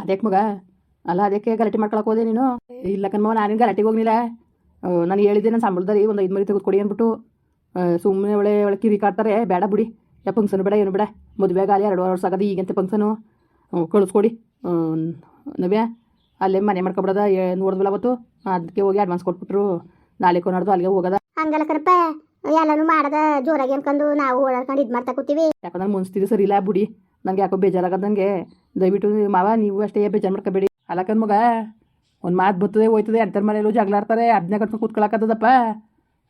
ಅದಕ್ಕೆ ಮಗ? ಅಲ್ಲ ಅದಕ್ಕೆ ಗಲಾಟೆ ಮಾಡ್ಕೊಳಕ್ ಹೋದೆ ನೀನು? ಇಲ್ಲ ಕಣ್ಮವ ನಾನೇನು ಗಲಾಟೆಗೆ ಹೋಗ್ನಿಲ್ಲ. ನಾನು ಹೇಳಿದ್ದೆ ನಾನು ಸಂಬಳದಲ್ಲಿ ಒಂದು ಐದು ಮರಿ ತೆಗೆದುಕೊಡಿ ಅಂದ್ಬಿಟ್ಟು. ಸುಮ್ಮನೆ ಒಳ್ಳೆ ಒಳ್ಳೆ ಕಿರಿ ಕಾಡ್ತಾರೆ ಬೇಡ ಬಿಡಿ. ಯಾ ಫಂಕ್ಷನ್ ಬೇಡ ಏನು ಬೇಡ. ಮದುವೆಗೆ ಅಲ್ಲಿ ಎರಡು ವರ್ಷ ಆಗದೆ ಈಗಂತೆ ಫಂಕ್ಷನು ಕಳಿಸ್ಕೊಡಿ. ನವ್ಯ ಅಲ್ಲೇ ಮನೆ ಮಾಡ್ಕೊಬಿಡೋದ ನೋಡಿದ್ವಲ್ಲ ಅವತ್ತು? ಅದಕ್ಕೆ ಹೋಗಿ ಅಡ್ವಾನ್ಸ್ ಕೊಟ್ಬಿಟ್ರು. ನಾಳೆ ಕೊನಾಡ್ದು ಅಲ್ಲಿಗೆ ಹೋಗೋದ. ಹಂಗಲ್ಲ ಕಣಪ್ಪ ಎಲ್ಲಾನು ಮಾಡದ ಜೋರಾಗಿ ಅನ್ಕೊಂಡು ನಾವು ಓಡಾಡ್ಕೊಂಡು ಇದು ಮಾಡ್ತಾ ಕೂತೀವಿ. ಯಾಕಂದ್ರೆ ಮುನ್ಸ್ತಿದ್ದು ಸರಿ ಇಲ್ಲ ಬಿಡಿ. ನನಗೆ ಯಾಕೋ ಬೇಜಾರಾಗದಂಗೆ ದಯವಿಟ್ಟು ಮಾವ, ನೀವು ಅಷ್ಟೇ ಬೇಜಾರು ಮಾಡ್ಕೋಬೇಡಿ. ಅಲ್ಲಕ್ಕನ್ ಮಗ, ಒಂದು ಮಾತು ಬರ್ತದೆ ಹೋಯ್ತದೆ, ಅಂತರ ಮನೆಯಲ್ಲೂ ಜಗಳಾಡ್ತಾರೆ ಅದನ್ನೇ ಕಟ್ಕೊಂಡು ಕೂತ್ಕೊಳಕ್ಕದಪ್ಪ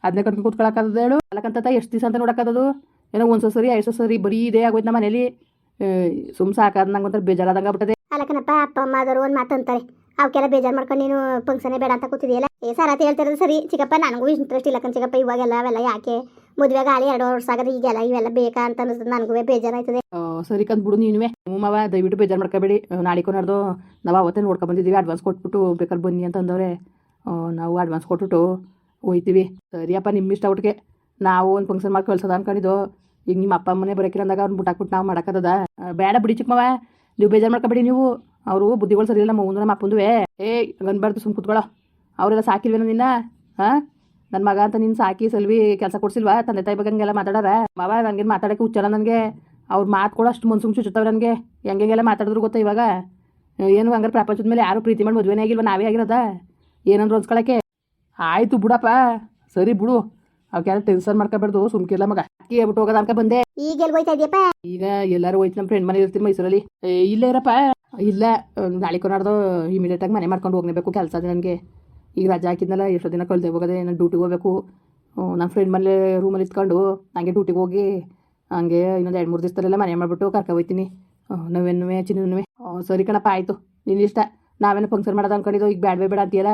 ಅದನ್ನೇ ಕಟ್ಕೊಂಡು ಕೂತ್ಕೊಳಕ್ಕದ ಹೇಳು. ಅಲ್ಲಕ್ಕಂತ ಎಷ್ಟು ದಿವಸ ಅಂತ ನೋಡಕ್ಕದದು? ಏನೋ ಒಂದು ಸರಿ ಐದು ಸರಿ ಬರೀ ಇದೇ ಆಗೋಯ್ತು ನಮ್ಮ ಮನೇಲಿ. ಸುಮ್ ಸಾಕಾದ ನಂಗೆ ಒಂಥರ ಬೇಜಾರಾದಂಗೆ ಆಗ್ಬಿಟ್ಟದೆ. ಅಲ್ಲ ಕಣಪ್ಪ ಅಪ್ಪ, ಅಮ್ಮ ಆದವರು ಒಂದು ಮಾತು ಅಂತಾರೆ. ಅವಕ್ಕೆಲ್ಲ ಬೇಜಾರು ಮಾಡ್ಕೊಂಡು ನೀನು ಫಂಕ್ಷನೇ ಬೇಡ ಅಂತ ಕೂತಿದೆಯಲ್ಲ? ಏ ಅಂತ ಹೇಳ್ತಿರೋದು ಸರಿ. ಚಿಕ್ಕಪ್ಪ, ನನಗೂ ಇಂಟ್ರೆಸ್ಟ್ ಇಲ್ಲ ಕಣ್ ಚಿಕ್ಕಪ್ಪ, ಇವಾಗೆಲ್ಲ ಅವೆಲ್ಲ ಯಾಕೆ? ಮದುವೆಗೆ ಗಾಳಿ ಎರಡು ವರ್ಷ ಆಗದೆ ಈಗೆಲ್ಲ ಇವೆಲ್ಲ ಬೇಕಾ ಅಂತ ಅನಿಸ್ತದೆ ನನಗೂ ಬೇಜಾರಾಯ್ತದೆ. ಸರಿ ಕಂದ್ ಬಿಡು ನೀನುವೆ. ಮಾವ ದಯವಿಟ್ಟು ಬೇಜಾರು ಮಾಡ್ಕೋಬೇಡಿ. ನಾಳೆ ನಡೆದು ನಾವು ಅವತ್ತೇ ನೋಡ್ಕೊಂಡ್ ಬಂದಿದ್ದೀವಿ ಅಡ್ವಾನ್ಸ್ ಕೊಟ್ಬಿಟ್ಟು ಬೇಕಾದ್ರೆ ಬನ್ನಿ ಅಂತಂದವ್ರೆ. ನಾವು ಅಡ್ವಾನ್ಸ್ ಕೊಟ್ಬಿಟ್ಟು ಹೋಯ್ತೀವಿ. ಸರಿಯಪ್ಪ ನಿಮ್ಮ ಇಷ್ಟ ಒಟ್ಟಿಗೆ. ನಾವು ಒಂದು ಫಂಕ್ಷನ್ ಮಾಡಿ ಕಳ್ಸೋದ ಅನ್ಕೊಂಡಿದ್ದು. ಈಗ ನಿಮ್ಮ ಅಪ್ಪ ಅಮ್ಮನೇ ಬರೋಕಿಲ್ಲ ಅಂದಾಗ ಅವ್ರನ್ನ ಬಿಟ್ಟಾಕ್ಬಿಟ್ಟು ನಾವು ಮಾಡೋಕ್ಕದ ಬೇಡ ಬಿಡಿ ಚಿಕ್ಕಮ್ಮವ ನೀವು ಬೇಜಾರು ಮಾಡ್ಕೊಬೇಡಿ ನೀವು. ಅವರು ಬುದ್ಧಿಗಳು ಸರಿ ಇಲ್ಲ ನಮ್ಮ ಮುಂದೆ ನಮ್ಮ ಅಪ್ಪಂದುವೆ. ಏ ಗನ್ಬಾರ್ದು ಸುಮ್ ಕೂತ್ಕೊಳ್ಳೋ. ಅವರೆಲ್ಲ ಸಾಕಿಲ್ವೇನೋ ನಿನ್ನ? ಹಾಂ ನನ್ನ ಮಗ ಅಂತ ನೀನು ಸಾಕಿ ಸಲ್ವಿ ಕೆಲಸ ಕೊಡ್ಸಿಲ್ವಾ? ತಂದೆ ತಾಯಿ ಬಗ್ಗೆ ಹಂಗೆಲ್ಲ ಮಾತಾಡಾರ? ಮಾವ ನನಗೇನು ಮಾತಾಡಕ್ಕೆ ಹುಚ್ಚಲ್ಲ ನನಗೆ? ಅವ್ರು ಕೂಡ ಅಷ್ಟು ಮನ್ಸು ಚುಚ್ಚುತ್ತವೆ ನನಗೆ. ಹೆಂಗೆಲ್ಲ ಮಾತಾಡಿದ್ರು ಗೊತ್ತಾ ಇವಾಗ? ಏನು ಹಂಗಾರೆ ಪ್ರಪಂಚದ ಮೇಲೆ ಯಾರು ಪ್ರೀತಿ ಮಾಡಿ ಮದುವೆನೇ ಆಗಿಲ್ವ? ನಾವೇ ಆಗಿರೋದ? ಏನಂದ್ರು ಅನ್ಸ್ಕೊಳಕ್ಕೆ? ಆಯ್ತು ಬಿಡಪ್ಪ. ಸರಿ ಬಿಡು. ಅವಕ್ಕೆಲ್ಲ ಟೆನ್ಷನ್ ಮಾಡ್ಕೋಬಾರ್ದು ಸುಮ್ಕಿಲ್ಲ ಮಗ. ಅಕ್ಕಿ ಹೇಳ್ಬಿಟ್ಟು ಹೋಗೋದ ಅನ್ಕ ಬಂದೆ. ಈಗ ಈಗ ಎಲ್ಲರೂ ಹೋಯ್ತು ನಮ್ಮ ಫ್ರೆಂಡ್ ಮನೆ ಇರ್ತೀನಿ ಮೈಸೂರಲ್ಲಿ. ಇಲ್ಲೇ ಇರಪ್ಪ. ಇಲ್ಲ. ನಾಳೆ ಕೊನಾಡ್ದು ಇಮಿಡಿಯೇಟಾಗಿ ಮನೆ ಮಾಡ್ಕೊಂಡು ಹೋಗ್ಲೇಬೇಕು ಕೆಲಸ ನನಗೆ. ಈಗ ರಜೆ ಹಾಕಿದ್ನಲ್ಲ, ಎಷ್ಟೋ ದಿನ ಕಳ್ದೆ ಹೋಗೋದೆ, ನಾನು ಡ್ಯೂಟಿಗೆ ಹೋಗಬೇಕು. ನನ್ನ ಫ್ರೆಂಡ್ ಮನೆ ರೂಮಲ್ಲಿ ಇತ್ಕೊಂಡು ನನಗೆ ಡ್ಯೂಟಿಗೆ ಹೋಗಿ, ಹಂಗೆ ಇನ್ನೊಂದು ಎರಡು ಮೂರು ದಿವಸದಲ್ಲೆಲ್ಲ ಮನೆ ಮಾಡಿಬಿಟ್ಟು ಕರ್ಕೊ ಹೋಗ್ತೀನಿ ನಾವೇನುವೆ ಚಿನ್ನನುವೆ ಸರಿ ಕಣಪ್ಪ, ಆಯಿತು. ನಿನ್ನ ಇಷ್ಟ. ನಾವೇನು ಫಂಕ್ಷನ್ ಮಾಡೋದು ಅನ್ಕೊಂಡಿದ್ದು ಈಗ ಬೇಡವೇ ಬೇಡ ಅಂತೀಯಲ್ಲ.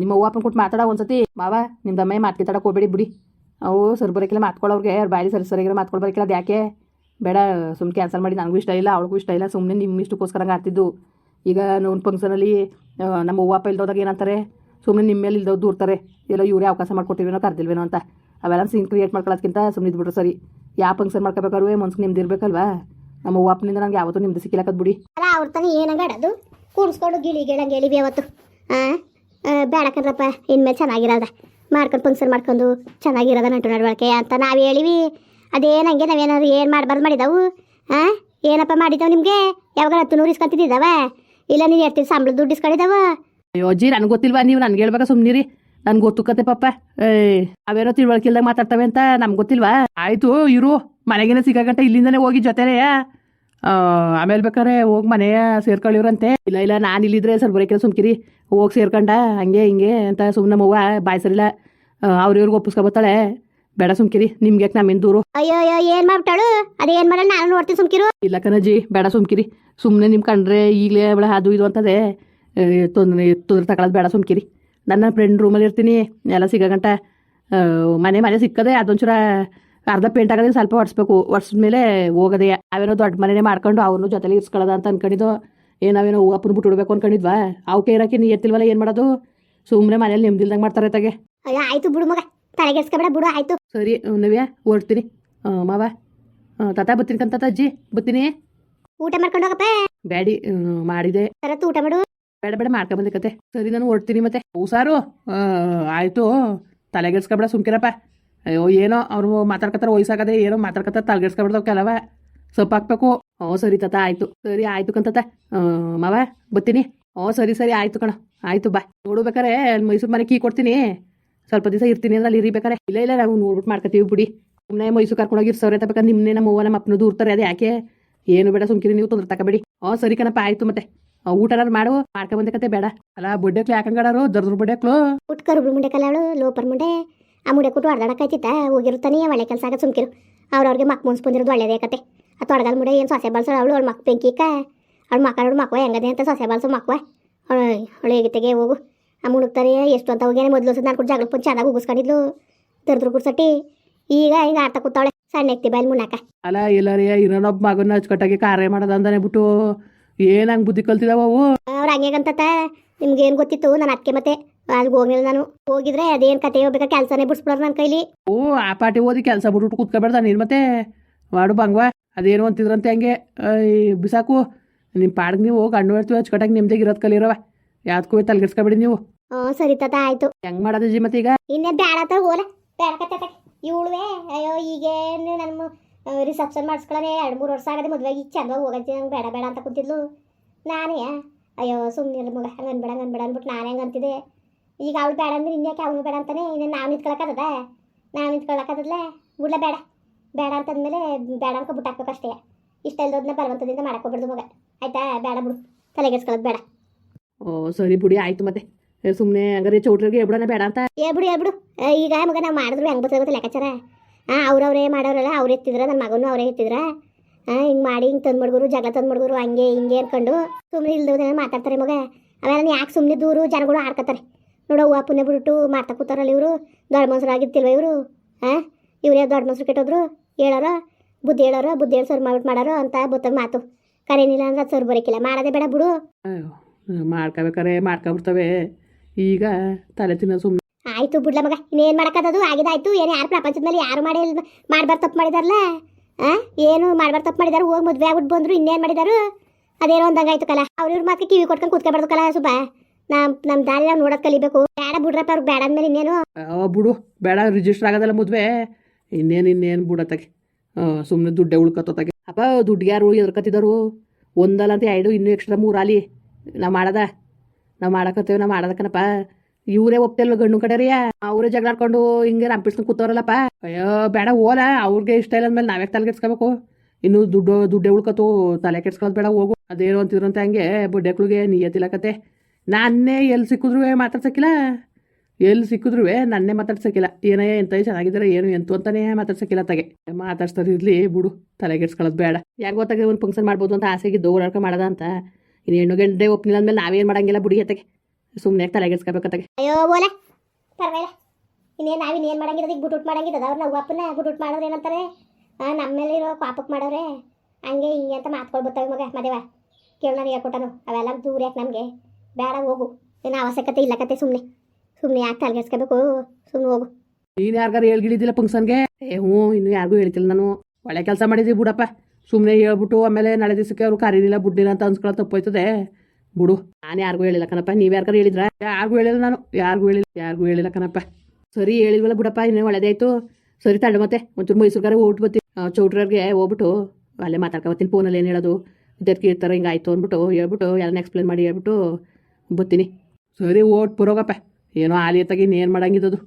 ನಿಮ್ಮ ಅವ್ವ ಅಪ್ಪನ ಕೊಟ್ಟು ಮಾತಾಡ ಒಂದ್ಸತಿ. ಮಾವ ನಿಮ್ದು ಅಮ್ಮ ಮಾತು ಹೋಗಬೇಡಿ ಬಿಡಿ. ಅವು ಸರಿ ಬರೋಕಿಲ್ಲ ಮಾತ್ಕೊಳ್ಳೋರಿಗೆ ಅವ್ರ ಬಾಯಿ ಸರಿ ಸರಿಗಿರೋ ಮಾತ್ಕೊಳ್ ಬರೋಕಿಲ್ಲ ಅದು ಯಾಕೆ ಬೇಡ ಸುಮ್ಮನೆ ಕ್ಯಾನ್ಸಲ್ ಮಾಡಿ, ನನಗೂ ಇಷ್ಟ ಇಲ್ಲ, ಅವಳಿಗೂ ಇಷ್ಟ ಇಲ್ಲ ಸುಮ್ಮನೆ ನಿಮ್ಮ ಇಷ್ಟಕ್ಕೋಸ್ಕರ ಆಡ್ತಿದ್ದು ಈಗ ನೋನ್ ಫಂಕ್ಷನಲ್ಲಿ ನಮ್ಮ ಅಪ್ಪ ಇಲ್ದೋದಾಗ ಏನಂತಾರೆ ಸುಮ್ಮನೆ ನಿಮ್ಮ ಮೇಲೆ ಇಲ್ದೋ ದೂರ್ತಾರೆ. ಎಲ್ಲೋ ಇವರೇ ಅವಕಾಶ ಮಾಡ್ಕೊಟ್ಟಿವೇನೋ ಕರ್ದಿಲ್ವೇನೋ ಅಂತ. ಅವೆಲ್ಲ ಸೀನ್ ಕ್ರಿಯೇಟ್ ಮಾಡ್ಕೊಳ್ಳೋದ್ಕಿಂತ ಸುಮ್ಮನೆ ಇದ್ಬಿಟ್ರೆ ಸರಿ. ಯಾವ ಫಂಕ್ಷನ್ ಮಾಡ್ಕೋಬೇಕಾದ್ರೂ ಮನ್ಸಿಗೆ ನಿಮ್ದು ಇರ್ಬೇಕಲ್ವಾ? ನಮ್ಮ ಅವ್ವ ಅಪ್ಪನಿಂದ ನನಗೆ ಯಾವತ್ತೂ ನಿಮ್ದು ಸಿಕ್ಕಿಲಕ್ಕದ್ ಬಿಡಿ ಅಲ್ಲ, ಅವ್ರ ತಾನೇ ಏನಂಗ ಅದು ಕೂಡಿಸ್ಕೊಂಡು ಗಿಳಿ ಗಿಳಂಗೆ ಹೇಳಿವಿ ಅವತ್ತು ಹಾಂ ಬೇಡ ಕಣ್ರಪ್ಪ, ಇನ್ಮೇಲೆ ಚೆನ್ನಾಗಿರೋದ ಮಾಡ್ಕೊಂಡು ಫಂಕ್ಷನ್ ಮಾಡ್ಕೊಂಡು ಚೆನ್ನಾಗಿರೋದ ನಂಟು ನಡವಳಿಕೆ ಅಂತ ನಾವು ಹೇಳಿವಿ. ಅದೇನಂಗೆ ನಾವೇನಾದ್ರು ಏನು ಮಾಡಬಾರ್ದು ಮಾಡಿದವು? ಹಾಂ ಏನಪ್ಪ ಮಾಡಿದವು ನಿಮಗೆ? ಯಾವಾಗ ಹತ್ತು ನೂರು ಇಲ್ಲ, ನೀನು ಎತ್ತಿನ ಸಂಬಳ ದುಡ್ಡು ಇಸ್ಕೊಂಡಿದ್ದಾವ? ಅಯ್ಯೋ, ಅಜ್ಜಿ, ನನಗೆ ಗೊತ್ತಿಲ್ವಾ ನೀವು? ನನಗೆ ಹೇಳ್ಬೇಕಾ ಸುಮ್ಮನಿರಿ ನನ್ಗೆ ಗೊತ್ತುಕತೆ ಪಾಪ. ಏ ಅವೇನೋ ತಿಳುವಳಿಕೆಲ್ದಾಗ ಮಾತಾಡ್ತವೆ ಅಂತ ನಮ್ಗೆ ಗೊತ್ತಿಲ್ವಾ? ಆಯಿತು, ಇರು. ಮನೆಗೇನೆ ಸಿಗಾಗಂಟ ಇಲ್ಲಿಂದನೇ ಹೋಗಿ ಜೊತೆಲೇ ಆಮೇಲೆ ಬೇಕಾರೆ ಹೋಗಿ ಮನೆ ಸೇರ್ಕೊಳ್ಳಿವ್ರಂತೆ. ಇಲ್ಲ ಇಲ್ಲ, ನಾನು ಇಲ್ಲಿದ್ರೆ ಸ್ವಲ್ಪ ಬರೋಕೆ ಸುಮ್ಕಿರಿ. ಹೋಗಿ ಸೇರ್ಕೊಂಡ, ಹಂಗೆ ಹಿಂಗೆ ಅಂತ ಸುಮ್ಮನೆ ಮವ್ವ ಬಾಯ್ಸರಿಲ್ಲ ಅವ್ರಿವ್ರಿಗೆ ಒಪ್ಪಿಸ್ಕೊಬತ್ತಾಳೆ. ಬೇಡ ಸುಮ್ಕಿರಿ ನಿಮ್ಗೆ ನಮ್ಮಿಂದ ದೂರು ಅಯ್ಯೋ ಅಯ್ಯೋ ಏನು ಮಾಡ್ಬಿಟ್ಟಾಳು? ಏನ್ ಮಾಡಲ್ಲ ನಾನು ನೋಡ್ತೀನಿ ಸುಮ್ಕಿರು. ಇಲ್ಲ ಕಣಜಿ ಬೇಡ ಸುಮ್ಕಿರಿ. ಸುಮ್ಮನೆ ನಿಮ್ ಕಂಡ್ರೆ ಈಗಲೇ ಅವಳ ಅದು ಇದು ಅಂತದೆ ತೊಂದ್ರೆ ತೊಂದರೆ ತಗೊಳ್ಳೋದು ಬೇಡ ಸುಮ್ಕಿರಿ. ನನ್ನ ಫ್ರೆಂಡ್ ರೂಮಲ್ಲಿ ಇರ್ತೀನಿ ಎಲ್ಲ ಸಿಗಗಂಟ ಮನೆ ಮನೆ ಸಿಕ್ಕದೆ ಅದೊಂಚೂರ ಅರ್ಧ ಪೇಂಟ್ ಆಗೋದೇ ಸ್ವಲ್ಪ ಒಡ್ಸ್ಬೇಕು ಒಡ್ಸಿದ್ಮೇಲೆ ಹೋಗದೆ ಅವೇನೋ ದೊಡ್ಡ ಮನೆನೇ ಮಾಡ್ಕೊಂಡು ಅವ್ರನ್ನೂ ಜೊತೆಲಿ ಇರ್ಸ್ಕೊಳ್ಳೋದ ಅಂತ ಅನ್ಕೊಂಡಿದ್ದು. ಏನಾವೇನೋ ನಾವೇನೋ ಅಪ್ಪನ ಬಿಟ್ಟು ಬಿಡ್ಬೇಕು ಅನ್ಕೊಂಡಿದ್ವಾ? ಅವಕ್ಕೆ ಇರೋಕೆ ನೀ ಎತ್ತಿಲ್ವಲ್ಲ ಏನು ಮಾಡೋದು? ಸುಮ್ಮನೆ ಮನೇಲಿ ನೆಮ್ಮದಿಲ್ದಂಗೆ ಮಾಡ್ತಾರೆ ತಗೆ. ಅಯ್ಯೋ ಆಯಿತು ಬಿಡು ಮಗ. ತಲೆಗೆಡ್ಸ್ಕೊಬೇಡ ಬಿಡು ಆಯ್ತು. ಸರಿ ನವ್ಯ ಓಡ್ತೀನಿ ಮಾವ. ತಾತ ಬತ್ತೀನಿ ಕಂತ ಅಜ್ಜಿ. ಬತ್ತೀನಿ. ಊಟ ಮಾಡ್ಕೊಂಡು ಹೋಗಪ್ಪ. ಬ್ಯಾಡಿ ಮಾಡಿದೆ. ಸರತ್ತು ಊಟ ಮಾಡು. ಬೇಡ ಬೇಡ ಮಾಡ್ಕೊ ಬಂದೆ ಕತೆ. ಸರಿ ನಾನು ಓಡ್ತೀನಿ ಮತ್ತೆ. ಹುಸಾರು ಆಯಿತು. ತಲೆಗೆಡ್ಸ್ಕೊಬೇಡ ಸುಮ್ಕಿರಪ್ಪ. ಅಯ್ಯೋ ಏನೋ ಅವ್ರು ಮಾತಾಡ್ಕತಾರ ವಯಸ್ಸಾಗದೆ ಏನೋ ಮಾತಾಡ್ಕೊತಾರೆ ತಲೆಗೆಡ್ಸ್ಕೊಬಿಡ್ದವ್ ಕೆಲವ ಸೊಪ್ಪು ಹಾಕ್ಬೇಕು. ಓ ಸರಿ ತಾತ ಆಯ್ತು. ಸರಿ ಆಯ್ತು ಕಂತತ ಮಾವ ಬತ್ತೀನಿ. ಓ ಸರಿ ಸರಿ ಆಯ್ತು ಕಣ. ಆಯ್ತು ಬಾ. ನೋಡ್ಬೇಕಾರೆ ಮೈಸೂರು ಮನೆ ಕೀ ಕೊಡ್ತೀನಿ. ಸ್ವಲ್ಪ ದಿವಸ ಇರ್ತೀನಿ ಅಂದ್ರೆ ಅಲ್ಲಿ ಇರಿಬೇಕಾರೆ ಇಲ್ಲ ಇಲ್ಲ, ನಾವು ನೋಡ್ಬಿಟ್ಟು ಮಾಡ್ಕೊತೀವಿ ಬಿಡಿ. ಸುಮ್ಮನೆ ಮೈಸೂರು ಕರ್ಕೊಂಡೋಗಿ ಇರ್ಸವ್ರೆ ತಗೋಬೇಕು ನಿಮ್ಮನೆ ನಮ್ಮ ಅವ್ವ ನಮ್ಮ ಅಪ್ಪನ ದೂರ್ತಾರೆ ಅದು ಯಾಕೆ? ಏನು ಬೇಡ, ಸುಮ್ಕಿರಿ, ನೀವು ತೊಂದರೆ ತಗೋಬೇಡಿ ಹಾಂ ಸರಿ ಕಣಪ್ಪ, ಆಯ್ತು ಮತ್ತೆ. ಊಟನಾರು ಮಾಡು ಮಾಡ್ಕೊಂಬಂದೆ ಕತೆ ಬೇಡ. ಅಲ್ಲ ಬಡ್ಡೆಕ್ಲು ಯಾಕಂಗಾಡಾರು ದರ್ದ್ರ ಬಡ್ಡೆಕ್ಲು ಉಟ್ಕರು ಮುಂಡೆ ಕಲಾಳು ಲೋಪರ್ ಮುಂಡೆ. ಆ ಮುಂಡೆ ಕೊಟ್ಟು ಹೊಡೆದಾಡಕ್ಕಾಯ್ತಿತ್ತ ಹೋಗಿರ್ತಾನೆ ಒಳ್ಳೆ ಕೆಲಸ ಆಗ ಸುಮ್ಕಿರು. ಅವ್ರವ್ರಿಗೆ ಮಕ್ ಮುನ್ಸ್ ಬಂದಿರೋದು ಒಳ್ಳೇದೇ ಕತೆ. ಆ ತೊಡಗಲ್ ಮುಂಡೆ ಏನು ಸೊಸೆ ಬಾಳ್ಸೋ ಅವಳು ಅವ್ಳು ಮಕ್ಕ ಬೆಂಕಿಕ ಅವಳು ಮಕ್ಕಳು ಮಕ್ವ ಹೆಂಗದೆ ಅಂತ ಸೊಸೆ ಬಾಳ್ಸೋ ಮಕ್ವ ಅವಳು ಹೇಗಿತ್ತೆಗೆ, ಹೋಗು. ಆ ಮುಣುಗ್ತಾರೆ ಎಷ್ಟು ಅಂತ ಹೋಗ್ಯಾನೆ ಮೊದಲು ನಾನು ಕೂಡ ಜಗಳ ಪಂಚ ಚೆನ್ನಾಗಿ ಉಗಿಸ್ಕೊಂಡಿದ್ಲು. ತರದ್ರು ಕುಡ್ಸಟ್ಟಿ ಈಗ ಹಿಂಗೆ ಆಡ್ತಾ ಕೂತಾವಳೆ ಸಣ್ಣ ಎಕ್ತಿ ಬಾಯಲ್ಲಿ ಮುನ್ನಾಕ ಅಲ್ಲ ಇರೋನ ಇನ್ನೊಬ್ಬ ಮಗನ ಅಚ್ಚುಕಟ್ಟಾಗಿ ಕಾರ್ಯ ಮಾಡೋದು ಅಂದಾನೆ ಬಿಟ್ಟು ಏನ್ ಹಂಗ್ ಬುದ್ಧಿ ಕಲ್ತಿದಾವ ಅವು? ಅವ್ರು ಹಂಗೇಗಂತತ ನಿಮ್ಗೆ ಏನು ಗೊತ್ತಿತ್ತು? ನಾನು ಅದಕ್ಕೆ ಮತ್ತೆ ಅಲ್ಲಿಗೆ ಹೋಗ್ಲಿಲ್ಲ ನಾನು. ಹೋಗಿದ್ರೆ ಅದೇನ್ ಕತೆ ಹೋಗ್ಬೇಕಾ ಕೆಲಸನೇ ಬಿಡಿಸ್ಬಿಡೋರು ನನ್ನ ಕೈಲಿ. ಓ ಆ ಪಾಟಿ ಓದಿ ಕೆಲಸ ಬಿಟ್ಬಿಟ್ಟು ಕೂತ್ಕೊಬೇಡ್ದ ನೀನ್ ಮತ್ತೆ? ಮಾಡು ಬಂಗ್ವಾ ಅದೇನು ಅಂತಿದ್ರಂತೆ ಹಂಗೆ. ಬಿಸಾಕು. ನಿಮ್ಮ ಪಾಡ್ಗೆ ನೀವು ಗಂಡು ಹೇಳ್ತೀವಿ ಅಚ್ಚುಕಟ್ಟಾಗಿ ನಿಮ್ದೇ ಇರೋದ್ ಕಲಿರವ. ಯಾವ್ದಕ್ಕೂ ತಲೆಗೆಡ್ಸ್ಕೊಬೇಡಿ ನೀವು. ಹ್ಞೂ ಸರಿ ತಾತ ಆಯ್ತು. ಹೆಂಗ್ ಮಾಡೋದು ಜಿ ಮತ್ತೆ ಈಗ ಇನ್ನೇನು ಬೇಡ ಅಂತ ಹೋಲ ಬೇಡಕತ್ತ ಇವಳುವೆ ಅಯ್ಯೋ ಈಗೇನು ನನ್ನ ರಿಸೆಪ್ಷನ್ ಮಾಡಿಸ್ಕೊಳ್ಳೋಣ ಎರಡು ಮೂರು ವರ್ಷ ಆಗದೆ ಮದುವೆ ಈಗ ಚಂದ ಹೋಗತ್ತೆ ನಂಗೆ ಬೇಡ ಬೇಡ ಅಂತ ಕೂತಿದ್ಲು. ನಾನೇ ಅಯ್ಯೋ ಸುಮ್ಮನೆ ಮಗ ಹಂಗೆ ಅನ್ಬೇಡ ಹಂಗೆ ಅನ್ಬೇಡ ಅಂದ್ಬಿಟ್ಟು ನಾನು ಹೆಂಗೆ ಅಂತಿದ್ದೆ. ಈಗ ಅವಳು ಬೇಡ ಅಂದ್ರೆ ಇನ್ಯಾಕೆ ಅವನು ಬೇಡ ಅಂತಾನೆ? ಇನ್ನು ನಾವು ನಿಂತ್ಕೊಳಕ್ಕದ ನಾವು ನಿಂತ್ಕೊಳ್ಳೋಕ್ಕದಲ್ಲ ಬಿಡ್ಲ ಬೇಡ ಬೇಡ ಅಂತಂದಮೇಲೆ ಬೇಡ ಅನ್ಕೊ ಬಿಟ್ಟು ಅಷ್ಟೇ. ಇಷ್ಟ ಇಲ್ದೋದನ್ನ ಬಲವಂತದಿಂದ ಮಾಡಕ್ಕೋಗ್ಬಿಡ್ದು ಮಗ. ಆಯ್ತಾ? ಬೇಡ ಬಿಡು. ತಲೆಗೆಡ್ಸ್ಕೊಳ್ಳೋದು ಬೇಡ ಸರಿ ಬಿಡಿ ಆಯ್ತು ಮತ್ತೆ. ಸುಮ್ಮನೆ ಹಂಗಾರೆ ಚೌಟ್ರಿಗೆ ಹೇಳ್ಬಿಡೋಣ ಬೇಡ ಅಂತ. ಏ ಆ, ಈಗ ಮಗ ನಾವು ಮಾಡಿದ್ರು ಹೆಂಗೆ ಬರ್ತದೆ ಗೊತ್ತಾ ಲೆಕ್ಕಾಚಾರ? ಹಾಂ ಅವ್ರವ್ರೇ ಮಾಡೋರಲ್ಲ ಅವ್ರು ಎತ್ತಿದ್ರ ನನ್ನ ಮಗನೂ ಅವರೇ ಎತ್ತಿದ್ರ? ಹಾಂ ಹಿಂಗೆ ಮಾಡಿ ಹಿಂಗೆ ತಂದು ಮಡ್ಗರು ಜಗಳ ತಂದು ಮಡ್ಗರು ಹಂಗೆ ಹಿಂಗೆ ಅನ್ಕೊಂಡು ಸುಮ್ಮನೆ ಇಲ್ದೋದೇನೋ ಮಾತಾಡ್ತಾರೆ ಮಗ. ಅವೆಲ್ಲ ಯಾಕೆ ಸುಮ್ಮನೆ ದೂರು ಜನಗಳು ಆಡ್ಕೊತಾರೆ ನೋಡು ಹೂವು ಪುಣ್ಯ ಬಿಟ್ಟು ಮಾಡ್ತಾ ಕೂತಾರಲ್ಲ ಇವರು ದೊಡ್ಡ ಮನ್ಸರು ಆಗಿರ್ತಿಲ್ವ ಇವರು? ಹಾಂ ಇವರೇ ದೊಡ್ಡ ಮನ್ಸರು ಕೆಟ್ಟೋದ್ರು? ಹೇಳೋರು? ಬುದ್ಧಿ ಹೇಳೋರು? ಬುದ್ಧಿ ಹೇಳಿ ಸರ್ ಮಾಡ್ಬಿಟ್ಟು ಮಾಡೋರು? ಅಂತ ಬರ್ತವೆ ಮಾತು. ಕರೇನಿಲ್ಲ ಅಂದ್ರೆ ಅದು ಸರ್ ಬರೋಕ್ಕಿಲ್ಲ ಮಾಡೋದೇ ಬೇಡ ಬಿಡು. ಅಯ್ಯೋ. ಮಾಡ್ಕೋಬೇಕಾರೆ ಮಾಡ್ಕೊಬಿಡ್ತವೆ ಈಗ ತಲೆ ತಿನ್ನೋ ಸುಮ್ಮನೆ ಆಯ್ತು ಬಿಡ್ಲ ಮಗ ಇನ್ನೇನು ಮಾಡೋಕ್ಕದು ಆಗಿದಾಯ್ತು. ಏನು ಯಾರು ಪ್ರಪಂಚದ ಮೇಲೆ ಯಾರು ಮಾಡಿ ಮಾಡ್ಬಾರ್ದು ತಪ್ಪು ಮಾಡಿದಾರಲ್ಲ ಆ? ಏನು ಮಾಡ್ಬಾರ್ದು ತಪ್ಪು ಮಾಡಿದಾರು? ಹೋಗಿ ಮದುವೆ ಆಗ್ಬಿಟ್ಟು ಬಂದ್ರು ಇನ್ನೇನು ಮಾಡಿದಾರು? ಅದೇನೋ ಒಂದಂಗಾಯ್ತು ಕಲ. ಅವ್ರ ಇವ್ರ ಮಾತಿಗೆ ಕಿವಿ ಕೊಟ್ಕೊಂಡು ಕೂತ್ಕೊಬಾರ್ದು ಕಲ ಸುಬ್ಬ. ನಮ್ಮ ನಮ್ಮ ದಾರಿ ನಾವು ನೋಡೋದು ಕಲಿಬೇಕು. ಬೇಡ ಬಿಡ್ರಪ್ಪ ಅವ್ರಿಗೆ ಬೇಡ ಅಂದ್ಮೇಲೆ ಇನ್ನೇನು? ಬಿಡು. ಬೇಡ ರಿಜಿಸ್ಟರ್ ಆಗೋದಲ್ಲ ಮದುವೆ. ಇನ್ನೇನು ಇನ್ನೇನು ಬಿಡತ್ತಾಗೆ. ಸುಮ್ಮನೆ ದುಡ್ಡೇ ಉಳ್ಕತ್ತೋತಾಗೆ ಅಪ್ಪ ದುಡ್ಡು ಯಾರು ಎದ್ರಕತ್ತಿದ್ದಾರು ಒಂದಲ್ಲ ಅಂತ ಎರಡು ಇನ್ನೂ ಎಕ್ಸ್ಟ್ರಾ ಮೂರಾಲಿ. ನಾವು ಮಾಡದ? ನಾವು ಮಾಡಕತ್ತೇವೆ, ನಾವು ಮಾಡದಕ್ಕನಪ್ಪ. ಇವರೇ ಒಪ್ತಿಲ್ವ ಗಂಡು ಕಡೆರಿಯ ಅವರೇ ಜಗಳಾಡ್ಕೊಂಡು ಹಿಂಗೆ ರಂಪಿಸ್ಕೊಂಡು ಕೂತವ್ರಲ್ಲಪ್ಪ. ಅಯ್ಯೋ, ಬೇಡ ಓಲ ಅವ್ರಿಗೆ ಇಷ್ಟ ಇಲ್ಲ ಅಂದ್ಮೇಲೆ ನಾವೇ ತಲೆ ಕೆಡ್ಸ್ಕೋಬೇಕು. ಇನ್ನು ದುಡ್ಡು, ದುಡ್ಡೇ ಉಳ್ಕತ್ತು ತಲೆ ಕೆಡ್ಸ್ಕೊಳ್ ಬೇಡ, ಹೋಗು. ಅದೇನು ಅಂತಿದ್ರಂತೆ ಹಂಗೆ ಬುಡ್ಡೆಕ್ಳಿಗೆ ನಿಯತಿಲಕತ್ತೆ ನಾನೇ ಎಲ್ಲಿ ಸಿಕ್ಕಿದ್ರು ಮಾತಾಡ್ಸಕ್ಕಿಲ್ಲ. ಎಲ್ಲಿ ಸಿಕ್ಕಿದ್ರು ನನ್ನೇ ಮಾತಾಡ್ಸಕ್ಕಿಲ್ಲ. ಏನೇ ಎಂತ ಚೆನ್ನಾಗಿದ್ದಾರೆ, ಏನು ಎಂತು ಅಂತಾನೆ ಮಾತಾಡ್ಸಕ್ಕಿಲ್ಲ ತಗೆ. ಮಾತಾಡ್ಸ್ತಾರೆ ಇರ್ಲಿ ಬಿಡು ತಲೆಗೆಡ್ಸ್ಕೊಳ್ಳೋದು ಬೇಡ. ಯಾಕೆ ಗೊತ್ತಾಗ ಒಂದು ಫಂಕ್ಷನ್ ಮಾಡ್ಬೋದು ಅಂತ ಆಸೆಗಿದ್ದು ಓಡಾಡ್ಕೊಂಡು ಮಾಡದ ಅಂತ. ಇನ್ನು ಹೆಣ್ಣು ಗಂಟೆ ಒಪ್ನಿಲ್ಲ ಅಂದ್ಮೇಲೆ ನಾವೇನ್ ಮಾಡಂಗಿಲ್ಲ ಬಿಡಿ ಅತ್ತಗೆ. ಸುಮ್ಮನೆ ತಲೆಗೆಡ್ಸ್ಕೋಬೇಕತ್ತಾಗೆ ಅಯ್ಯೋ ಓಲೆ. ಪರವಾಗಿಲ್ಲ. ಇನ್ನೇನು ನಾವಿನ್ ಇನ್ನೇನು ಮಾಡಂಗಿರೋದು ಈಗ ಬುಟುಟ್ ಮಾಡಂಗಿದ್ದದ ಅವ್ರು ನಾವು ಅಪ್ಪನ ಬುಟುಟ್ ಮಾಡೋರು ಏನಂತಾರೆ? ನಮ್ಮ ಮೇಲೆ ಇರೋ ಪಾಪಕ್ಕೆ ಮಾಡೋರೆ. ಹಂಗೆ ಹಿಂಗೆ ಅಂತ ಮಾತ್ಕೊಳ್ ಬರ್ತಾವೆ ಮಗ ಮದುವೆ. ಕೇಳ ನನಗೆ ಹೇಳ್ಕೊಟ್ಟನು. ಅವೆಲ್ಲ ದೂರ ಯಾಕೆ ನಮಗೆ? ಬೇಡ ಹೋಗು. ಏನು ಅವಶ್ಯಕತೆ ಇಲ್ಲ ಕತೆ ಸುಮ್ಮನೆ ಸುಮ್ಮನೆ ಯಾಕೆ ತಲೆಗೆಡ್ಸ್ಕೋಬೇಕು ಸುಮ್ಮನೆ ಹೋಗು. ನೀನು ಯಾರಿಗಾರು ಹೇಳ್ಗಿಳಿದಿಲ್ಲ ಫಂಕ್ಷನ್ಗೆ ಏ ಹ್ಞೂ ಇನ್ನು ಯಾರಿಗೂ ಹೇಳ್ತಿಲ್ಲ ನಾನು. ಒಳ್ಳೆ ಕೆಲಸ ಮಾಡಿದ್ವಿ ಬಿಡಪ್ಪ. ಸುಮ್ಮನೆ ಹೇಳ್ಬಿಟ್ಟು ಆಮೇಲೆ ನಾಳೆ ದಿವಸಕ್ಕೆ ಅವರು ಕರೀನಿಲ್ಲ ಬುಡ್ಡಿಲ್ಲ ಅಂತ ಅನ್ಸ್ಕೊಳ್ಳೋ ತಪ್ಪೋಯ್ತದೆ ಬಿಡು. ನಾನು ಯಾರಿಗೂ ಹೇಳಿಲ್ಲ ಕಣಪ್ಪ. ನೀವು ಯಾರಿಗಾರು ಹೇಳಿದ್ರ? ಯಾರಿಗೂ ಹೇಳಿಲ್ಲ ನಾನು. ಯಾರಿಗೂ ಹೇಳಿಲ್ಲ. ಯಾರಿಗೂ ಹೇಳಿಲ್ಲ ಕಣಪ್ಪ. ಸರಿ ಹೇಳಿಲ್ವಲ್ಲ ಬಿಡಪ್ಪ, ಇನ್ನೇ ಒಳ್ಳೆದಾಯ್ತು ಸರಿ ತಳ್ಳು ಮತ್ತೆ. ಒಂಚೂರು ಮೈಸೂರ್ಗಾರ ಹೋಗ್ಬಿಟ್ಟು ಬರ್ತೀನಿ. ಚೌಟ್ರಿಗೆ ಹೋಗ್ಬಿಟ್ಟು ಅಲ್ಲೇ ಮಾತಾಡ್ಕೊಬತ್ತೀನಿ. ಫೋನಲ್ಲಿ ಏನು ಹೇಳೋದು? ಇದಕ್ಕೆ ಈ ಥರ ಹಿಂಗಾಯ್ತು ಅಂದ್ಬಿಟ್ಟು ಹೇಳ್ಬಿಟ್ಟು ಎಲ್ಲ ಎಕ್ಸ್ಪ್ಲೇನ್ ಮಾಡಿ ಹೇಳ್ಬಿಟ್ಟು ಬರ್ತೀನಿ. ಸರಿ, ಓಟ್ ಬರೋಗಪ್ಪ. ಏನೋ ಆಲಿ ಎತ್ತಾಗಿ ಇನ್ನೇನು ಮಾಡಂಗಿದ್ದದು.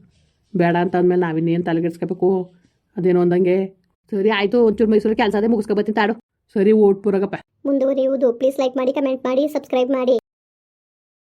ಬೇಡ ಅಂತ ಅಂದಮೇಲೆ ನಾವಿನ್ನೇನು ತಲೆಗೆಡ್ಸ್ಕೋಬೇಕು? ಅದೇನೋ ಅಂದಂಗೆ ಸರಿ, ಆಯ್ತು, ಒಂಚೂರು ಮೈಸೂರು ಕೆಲಸ ಅದೇ ಮುಗಿಸ್ಕೊಬತ್ತೀನಿ ತಾಡು ಸರಿ, ಓಟ್ ಬರೋಗಪ್ಪ ಮುಂದುವರಿಯುವುದು. ಪ್ಲೀಸ್ ಲೈಕ್ ಮಾಡಿ ಕಮೆಂಟ್ ಮಾಡಿ ಸಬ್ಸ್ಕ್ರೈಬ್ ಮಾಡಿ.